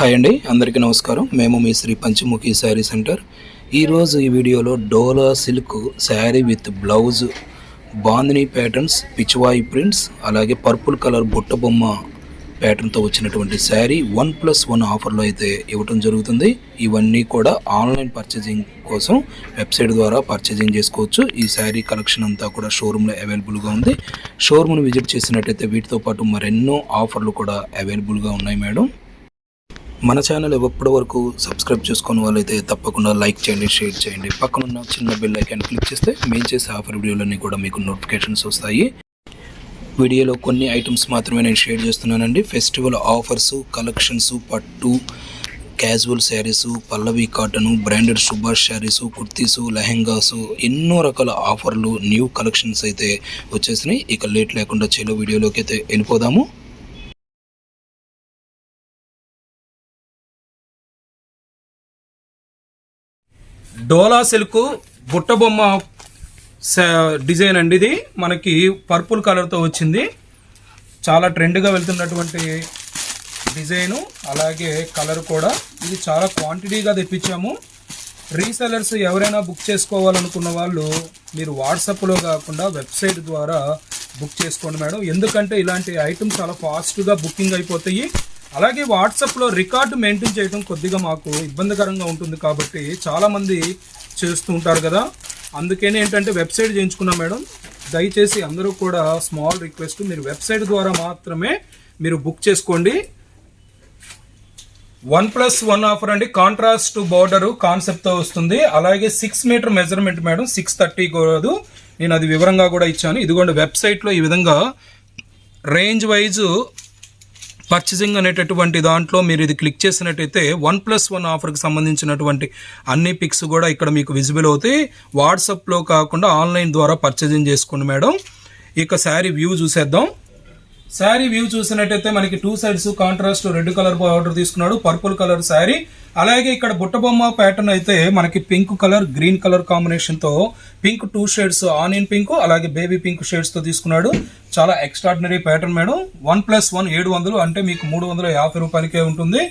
Hi అండి అందరికీ నమస్కారం. మేము మీ శ్రీ పంచముఖి శారీ సెంటర్. ఈరోజు ఈ వీడియోలో Dola silk saree with blouse bandhani patterns pichwai prints అలాగే పర్పుల్ కలర్ బుట్ట బొమ్మ ప్యాటర్న్తో వచ్చినటువంటి శారీ వన్ ప్లస్ వన్ ఆఫర్లో అయితే ఇవ్వటం జరుగుతుంది. ఇవన్నీ కూడా ఆన్లైన్ పర్చేజింగ్ కోసం వెబ్సైట్ ద్వారా పర్చేజింగ్ చేసుకోవచ్చు. ఈ శారీ కలెక్షన్ అంతా కూడా షోరూంలో అవైలబుల్గా ఉంది. షోరూమ్ని విజిట్ చేసినట్టయితే వీటితో పాటు మరెన్నో ఆఫర్లు కూడా అవైలబుల్గా ఉన్నాయి మేడం. మన ఛానల్ ఎప్పటి వరకు సబ్స్క్రైబ్ చేసుకున్న వాళ్ళైతే తప్పకుండా లైక్ చేయండి షేర్ చేయండి. పక్కనున్న చిన్న బెల్ ఐకాన్ క్లిక్ చేస్తే మేము చేసే ఆఫర్ వీడియోలన్నీ కూడా మీకు నోటిఫికేషన్స్ వస్తాయి. వీడియోలో కొన్ని ఐటమ్స్ మాత్రమే నేను షేర్ చేస్తున్నానండి. ఫెస్టివల్ ఆఫర్స్ కలెక్షన్స్ పట్టు casual sarees Pallavi cotton branded Subhash sarees kurtis lehengas ఎన్నో రకాల ఆఫర్లు న్యూ కలెక్షన్స్ అయితే వచ్చేసినాయి. ఇక లేట్ లేకుండా చెలో వీడియోలోకి అయితే వెళ్ళిపోదాము. డోలా సిల్క్ బుట్టబొమ్మ స- డిజైన్ అండి ఇది. మనకి పర్పుల్ కలర్తో వచ్చింది. చాలా ట్రెండ్గా వెళ్తున్నటువంటి డిజైను అలాగే కలర్ కూడా. ఇది చాలా క్వాంటిటీగా తెప్పించాము. రీసెలర్స్ ఎవరైనా బుక్ చేసుకోవాలనుకున్న వాళ్ళు మీరు వాట్సాప్లో కాకుండా వెబ్సైట్ ద్వారా బుక్ చేసుకోండి మేడం. ఎందుకంటే ఇలాంటి ఐటమ్స్ చాలా ఫాస్ట్గా బుకింగ్ అయిపోతాయి. అలాగే వాట్సాప్లో రికార్డు మెయింటైన్ చేయడం కొద్దిగా మాకు ఇబ్బందికరంగా ఉంటుంది కాబట్టి చాలామంది చేస్తూ ఉంటారు కదా. అందుకని ఏంటంటే వెబ్సైట్ చేయించుకున్నాం మేడం. దయచేసి అందరూ కూడా స్మాల్ రిక్వెస్ట్ మీరు వెబ్సైట్ ద్వారా మాత్రమే మీరు బుక్ చేసుకోండి. వన్ ప్లస్ వన్ ఆఫర్ అండి. కాంట్రాస్ట్ బార్డర్ కాన్సెప్ట్తో వస్తుంది. అలాగే six metre measurement madam six thirty కాదు. నేను అది వివరంగా కూడా ఇచ్చాను. ఇదిగోండి వెబ్సైట్లో ఈ విధంగా రేంజ్ వైజ్ పర్చేసింగ్ అనేటటువంటి దాంట్లో మీరు ఇది క్లిక్ చేసినట్టయితే వన్ ప్లస్ వన్ ఆఫర్కి సంబంధించినటువంటి అన్ని పిక్స్ కూడా ఇక్కడ మీకు విజిబుల్ అవుతాయి. వాట్సాప్లో కాకుండా ఆన్లైన్ ద్వారా పర్చేసింగ్ చేసుకోండి మేడం. ఇక శారీ వ్యూ చూసేద్దాం. శారీ వ్యూ చూసినట్టయితే మనకి two sides contrast red colour border తీసుకున్నాడు. Purple colour saree. అలాగే ఇక్కడ బుట్టబొమ్మ ప్యాటర్న్ అయితే మనకి పింక్ కలర్ గ్రీన్ కలర్ కాంబినేషన్తో pink two shades onion pink అలాగే బేబీ పింక్ షేడ్స్తో తీసుకున్నాడు. చాలా extraordinary pattern madam. One plus one ఏడు వందలు అంటే మీకు మూడు వందల యాభై రూపాయలకే ఉంటుంది.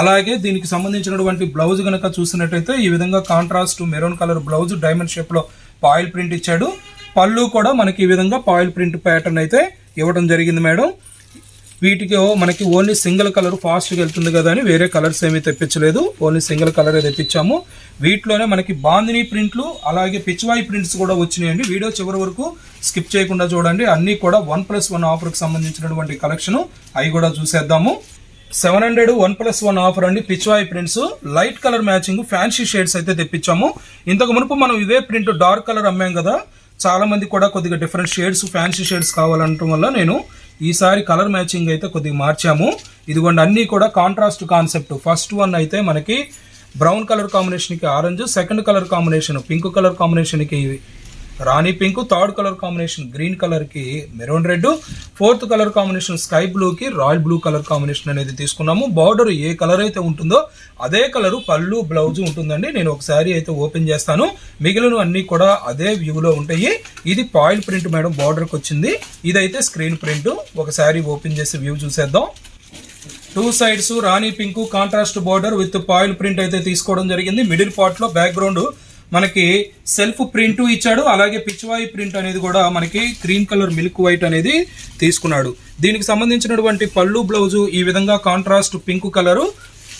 అలాగే దీనికి సంబంధించినటువంటి బ్లౌజ్ కనుక చూసినట్టయితే ఈ విధంగా contrast maroon colour blouse diamond షేప్లో పాయిల్ ప్రింట్ ఇచ్చాడు. పళ్ళు కూడా మనకి ఈ విధంగా పాయిల్ ప్రింట్ ప్యాటర్న్ అయితే ఇవ్వడం జరిగింది మేడం. వీటికి ఓ- మనకి ఓన్లీ సింగిల్ కలర్ ఫాస్ట్గా వెళ్తుంది కదా అని వేరే కలర్స్ ఏమీ తెప్పించలేదు. ఓన్లీ సింగిల్ కలరే తెప్పించాము. వీటిలోనే మనకి బాందిని ప్రింట్లు అలాగే పిచ్వాయి ప్రింట్స్ కూడా వచ్చినాయండి. వీడియో చివరి వరకు స్కిప్ చేయకుండా చూడండి. అన్నీ కూడా వన్ ప్లస్ వన్ ఆఫర్కి సంబంధించినటువంటి కలెక్షన్ అవి కూడా చూసేద్దాము. Seven hundred one plus one offer అండి. Pichwai prints light colour matching fancy shades అయితే తెప్పించాము. ఇంతకు మునుపు మనం ఇవే ప్రింట్ డార్క్ కలర్ అమ్మాం కదా చాలా మంది కూడా కొద్దిగా డిఫరెంట్ షేడ్స్ ఫ్యాన్సీ షేడ్స్ కావాలనటం వల్ల నేను ఈసారి కలర్ మ్యాచింగ్ అయితే కొద్దిగా మార్చాము. ఇదిగోండి అన్నీ కూడా కాంట్రాస్ట్ కాన్సెప్ట్ ఫస్ట్ వన్ అయితే మనకి బ్రౌన్ కలర్ కాంబినేషన్కి orange second colour combination pink colour కాంబినేషన్కి రాణి pink third colour combination green కలర్కి maroon red fourth colour combination sky blue కి రాయల్ బ్లూ కలర్ కాంబినేషన్ అనేది తీసుకున్నాము. బార్డర్ ఏ కలర్ అయితే ఉంటుందో అదే కలర్ పళ్ళు బ్లౌజ్ ఉంటుందండి. నేను ఒక శారీ అయితే ఓపెన్ చేస్తాను. మిగిలిన అన్ని కూడా అదే వ్యూలో ఉంటాయి. ఇది పాయిల్ ప్రింట్ మేడం బార్డర్ వచ్చింది. ఇదైతే స్క్రీన్ ప్రింట్. ఒక శారీ ఓపెన్ చేసి వ్యూ చూసేద్దాం. Two sides Rani pink contrast border with foil print అయితే తీసుకోవడం జరిగింది. మిడిల్ పార్ట్లో బ్యాక్గ్రౌండ్ మనకి సెల్ఫ్ ప్రింట్ ఇచ్చాడు. అలాగే పిచ్చివాయి ప్రింట్ అనేది కూడా మనకి క్రీమ్ కలర్ మిల్క్ వైట్ అనేది తీసుకున్నాడు. దీనికి సంబంధించినటువంటి పళ్ళు బ్లౌజు ఈ విధంగా contrast pink colour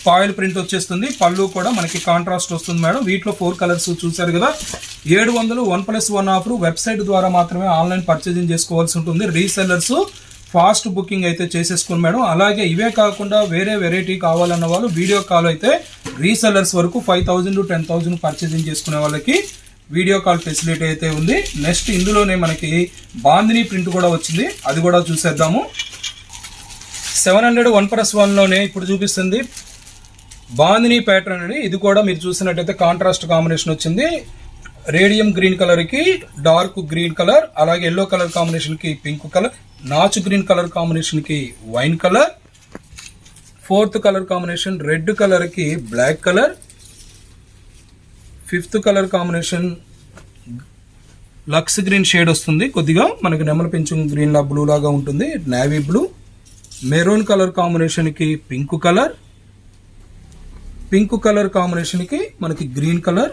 foil print వచ్చేస్తుంది. పళ్ళు కూడా మనకి కాంట్రాస్ట్ వస్తుంది మేడం. వీటిలో ఫోర్ కలర్స్ చూసారు కదా. ఏడు వందలు one plus one offer. Website ద్వారా మాత్రమే ఆన్లైన్ పర్చేజింగ్ చేసుకోవాల్సి ఉంటుంది. రీసెల్లర్స్ ఫాస్ట్ బుకింగ్ అయితే చేసేసుకోండి మేడం అలాగే ఇవే కాకుండా వేరే వెరైటీ కావాలన్న వాళ్ళు వీడియో కాల్ అయితే రీసెల్లర్స్ వరకు five thousand to ten thousand purchasing చేసుకునే వాళ్ళకి వీడియో కాల్ ఫెసిలిటీ అయితే ఉంది. నెక్స్ట్ ఇందులోనే మనకి బాందిని ప్రింట్ కూడా వచ్చింది. అది కూడా చూసేద్దాము. సెవెన్ హండ్రెడ్ వన్ ప్లస్ వన్లోనే ఇప్పుడు చూపిస్తుంది. బాందిని ప్యాటర్న్ అని ఇది కూడా మీరు చూసినట్టయితే కాంట్రాస్ట్ కాంబినేషన్ వచ్చింది. రేడియం గ్రీన్ కలర్కి డార్క్ గ్రీన్ కలర్ అలాగే ఎల్లో కలర్ కాంబినేషన్కి పింక్ కలర్ నాచు గ్రీన్ కలర్ కాంబినేషన్కి wine colour fourth colour combination red కలర్కి black colour fifth colour combination Lux green shade వస్తుంది. కొద్దిగా మనకి నెమల పెంచు గ్రీన్ లా బ్లూ లాగా ఉంటుంది. నావీ బ్లూ మెరూన్ కలర్ కాంబినేషన్కి పింక్ కలర్. పింక్ కలర్ కాంబినేషన్కి మనకి గ్రీన్ కలర్.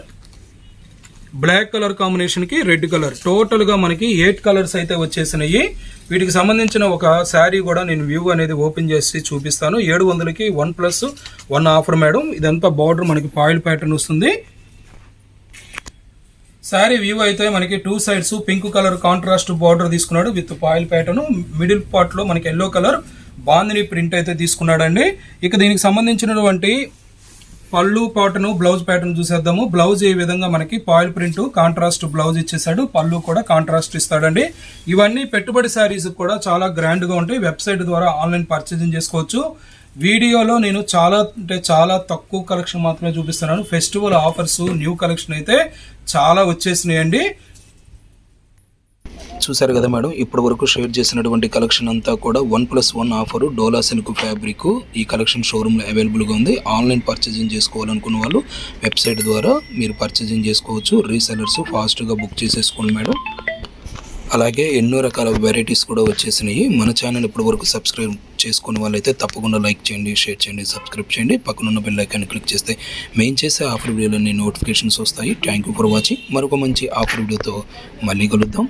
బ్లాక్ కలర్ కాంబినేషన్కి రెడ్ కలర్. టోటల్గా మనకి ఎయిట్ కలర్స్ అయితే వచ్చేసినాయి. వీటికి సంబంధించిన ఒక శారీ కూడా నేను వ్యూ అనేది ఓపెన్ చేసి చూపిస్తాను. ఏడు వందలకి one plus one offer madam. ఇదంతా బార్డర్ మనకి పాయిల్ ప్యాటర్న్ వస్తుంది. శారీ వ్యూ అయితే మనకి two sides pink colour contrast border తీసుకున్నాడు విత్ పాయిల్ ప్యాటర్న్. మిడిల్ పార్ట్లో మనకి ఎల్లో కలర్. బాందిని ప్రింట్ అయితే తీసుకున్నాడండి. ఇక దీనికి సంబంధించినటువంటి పళ్ళు పాటను బ్లౌజ్ ప్యాటర్న్ చూసేద్దాము. బ్లౌజ్ ఈ విధంగా మనకి పాయిల్ ప్రింట్ కాంట్రాస్ట్ బ్లౌజ్ ఇచ్చేసాడు పళ్ళు కూడా కాంట్రాస్ట్ ఇస్తాడండి. ఇవన్నీ పెట్టుబడి శారీస్ కూడా చాలా గ్రాండ్గా ఉంటాయి. వెబ్సైట్ ద్వారా ఆన్లైన్ పర్చేసింగ్ చేసుకోవచ్చు. వీడియోలో నేను చాలా అంటే చాలా తక్కువ కలెక్షన్ మాత్రమే చూపిస్తున్నాను. ఫెస్టివల్ ఆఫర్స్ న్యూ కలెక్షన్ అయితే చాలా వచ్చేసినాయండి. చూసారు కదా మేడం? ఇప్పటి వరకు షేర్ చేసినటువంటి కలెక్షన్ అంతా కూడా one plus one offer Dola silk fabric ఈ కలెక్షన్ షోరూంలో అవైలబుల్గా ఉంది. ఆన్లైన్ పర్చేసింగ్ చేసుకోవాలనుకున్న వాళ్ళు వెబ్సైట్ ద్వారా మీరు పర్చేసింగ్ చేసుకోవచ్చు. రీసెలర్స్ ఫాస్ట్గా బుక్ చేసేసుకోండి మేడం. అలాగే ఎన్నో రకాల వెరైటీస్ కూడా వచ్చేసినాయి. మన ఛానల్ ఇప్పటి వరకు సబ్స్క్రైబ్ చేసుకునే వాళ్ళైతే తప్పకుండా లైక్ చేయండి షేర్ చేయండి సబ్స్క్రైబ్ చేయండి. పక్కనున్న బెల్ ఐకాన్ క్లిక్ చేస్తే మెయిన్ చేసే ఆఫర్ వీడియోలన్నీ నోటిఫికేషన్స్ వస్తాయి. Thank you for watching. మరొక మంచి ఆఫర్ వీడియోతో మళ్ళీ కలుద్దాం.